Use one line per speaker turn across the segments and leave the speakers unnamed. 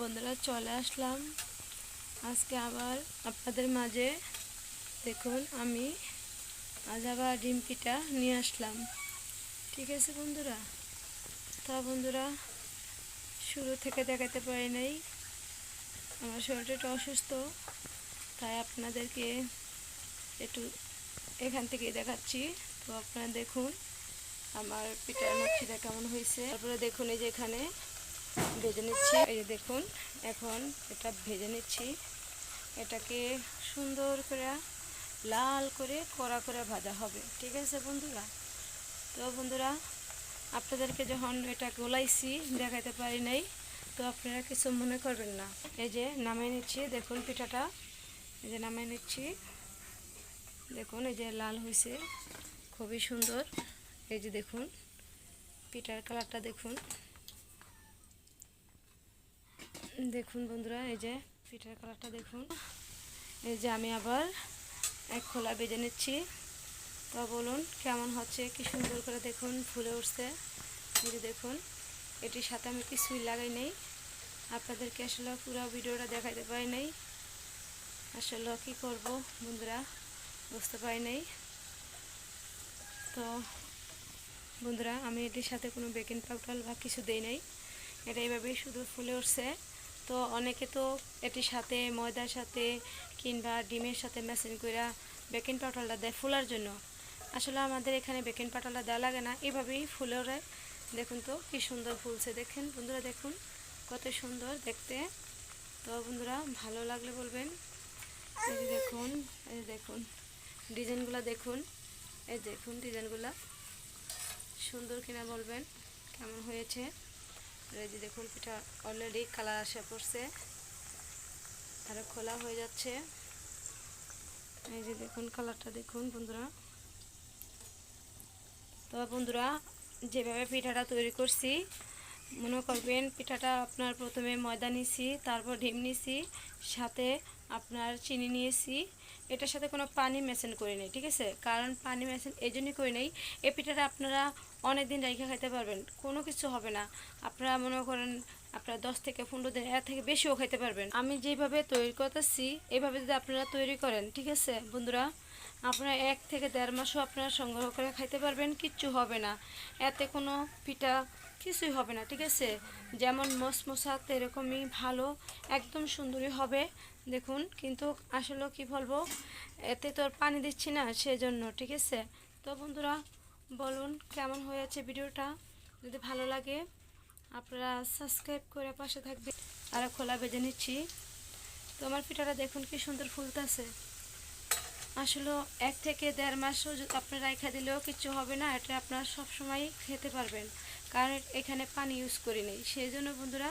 বন্ধুরা চলে আসলাম। আজকে আবার আপনাদের মাঝে। দেখুন, আমি আজ আবার ডিম পিঠা নিয়ে আসলাম। ঠিক আছে বন্ধুরা? তা বন্ধুরা, শুরু থেকে দেখাতে পারি নাই। আমার শরীরটা একটু অসুস্থ, তাই আপনাদেরকে একটু এখান থেকে দেখাচ্ছি। তো আপনারা দেখুন, আমার পিঠার নকশিটা কেমন হয়েছে। তারপরে দেখুন এই যে এখানে ভেজে নিচ্ছি। এই দেখুন, এখন এটা ভেজে নিচ্ছি। এটাকে সুন্দর করে লাল করে কড়া করে ভাজা হবে। ঠিক আছে বন্ধুরা? তো বন্ধুরা, আপনাদেরকে যখন এটা গোলাইছি দেখাতে পারি নাই, তো আপনারা কিছু মনে করবেন না। এই যে নামিয়ে নিচ্ছি, দেখুন পিঠাটা। এই যে নামিয়ে নিচ্ছি। দেখুন, এই যে লাল হয়েছে। খুবই সুন্দর। এই যে দেখুন, পিঠার কালারটা দেখুন। দেখুন বন্ধুরা, এই যে পিঠার কালারটা দেখুন। এই যে আমি আবার এক খোলা বেজে নিচ্ছি। তো বলুন, কেমন হচ্ছে? কি সুন্দর করে দেখুন, ফুলে উঠছে। এই যে দেখুন, এটির সাথে আমি কিছুই লাগাই নেই। আপনাদেরকে আসলে পুরো ভিডিওটা দেখাইতে পারি নাই। আসলে কী করব বন্ধুরা, বুঝতে পারি নাই। তো বন্ধুরা, আমি এটির সাথে কোনো বেকিং পাউডার বা কিছু দেই নাই। এটা এইভাবেই শুধু ফুলে উঠছে। তো অনেকে তো এটির সাথে, ময়দার সাথে কিংবা ডিমের সাথে মেশিন করে বেকিং পাউডারটা দেয় ফুলার জন্য। আসলে আমাদের এখানে বেকিং পাউডারটা দেওয়া লাগে না, এভাবেই ফুলে ওঠে দেখুন তো, কি সুন্দর ফুলছে। দেখেন, বন্ধুরা দেখুন, কত সুন্দর দেখতে। তো বন্ধুরা, ভালো লাগলে বলবেন। এই যে দেখুন, এই দেখুন, ডিজাইনগুলো দেখুন। এই দেখুন, ডিজাইনগুলো। সুন্দর কিনা বলবেন, কেমন হয়েছে। যে দেখুন পিঠা অলরেডি কালার আসে পড়ছে। আর খোলা হয়ে যাচ্ছে। এই যে দেখুন কালারটা দেখুন বন্ধুরা। তো বন্ধুরা, যেভাবে পিঠাটা তৈরি করছি, মনে করবেন পিঠাটা আপনার প্রথমে ময়দা নিছি, তারপর ডিম নিছি, সাথে আপনার চিনি নিয়েছি। এটার সাথে কোনো পানি মেশান করে নেই, ঠিক আছে? কারণ পানি মেশান এই জন্যই করে নেই। এই পিঠাটা আপনারা অনেক দিন রেখে খাইতে পারবেন, কোনো কিছু হবে না। আপনারা মনে করেন আপনারা দশ থেকে পনেরো দিন, এর থেকে বেশিও খাইতে পারবেন। আমি যেভাবে তৈরি করতেছি এইভাবে যদি আপনারা তৈরি করেন, ঠিক আছে? বন্ধুরা, আপনারা এক থেকে দেড় মাসও আপনারা সংগ্রহ করে খাইতে পারবেন, কিচ্ছু হবে না। এতে কোনো পিঠা কিছুই হবে না, ঠিক আছে? যেমন মশমশাত এরকমই ভালো, একদম সুন্দরই হবে। দেখুন, কিন্তু আসলে কি বলব, এতে তো পানি দিচ্ছি না সেজন্য, ঠিক আছে? তো বন্ধুরা, বলুন কেমন হয়েছে ভিডিওটা? যদি ভালো লাগে, আপনারা সাবস্ক্রাইব করে পাশে থাকবে। আর খোলা বেজে নিচ্ছি। তো আমার পিঠাটা দেখুন কি সুন্দর ফুলতেছে। আসলে এক থেকে দেড় মাসও আপনারা রেখা দিলেও কিছু হবে না, এটা আপনারা সবসময় খেতে পারবেন। কারণ এখানে পানি ইউজ করি নেই। সেই জন্য বন্ধুরা,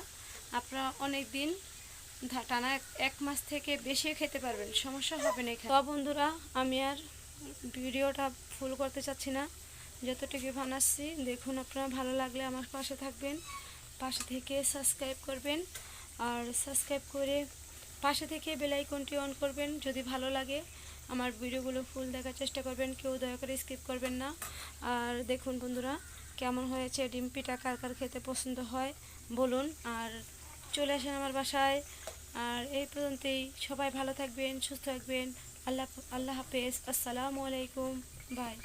আপনারা অনেক দিন টানা এক- মাস থেকে বেশি খেতে পারবেন, সমস্যা হবে না তো বন্ধুরা, আমি আর ভিডিওটা ফুল করতে চাচ্ছি না। যতটুকু বানাচ্ছি দেখুন আপনারা ভালো লাগলে আমার পাশে থাকবেন, পাশে থেকে সাবস্ক্রাইব করবেন, আর সাবস্ক্রাইব করে পাশে থেকে বেলাইকনটি অন করবেন, যদি ভালো লাগে আমার ভিডিওগুলো ফুল দেখার চেষ্টা করবেন, কেউ দয়া করে স্কিপ করবেন না। আর দেখুন বন্ধুরা, কেমন হয়েছে ডিম পিঠা কার কার খেতে পছন্দ হয়, বলুন। আর চলে আসেন আমার বাসায়। আর এই পর্যন্তই, সবাই ভালো থাকবেন, সুস্থ থাকবেন। আল্লাহ আল্লাহ হাফেজ। আসসালামু আলাইকুম। বাই।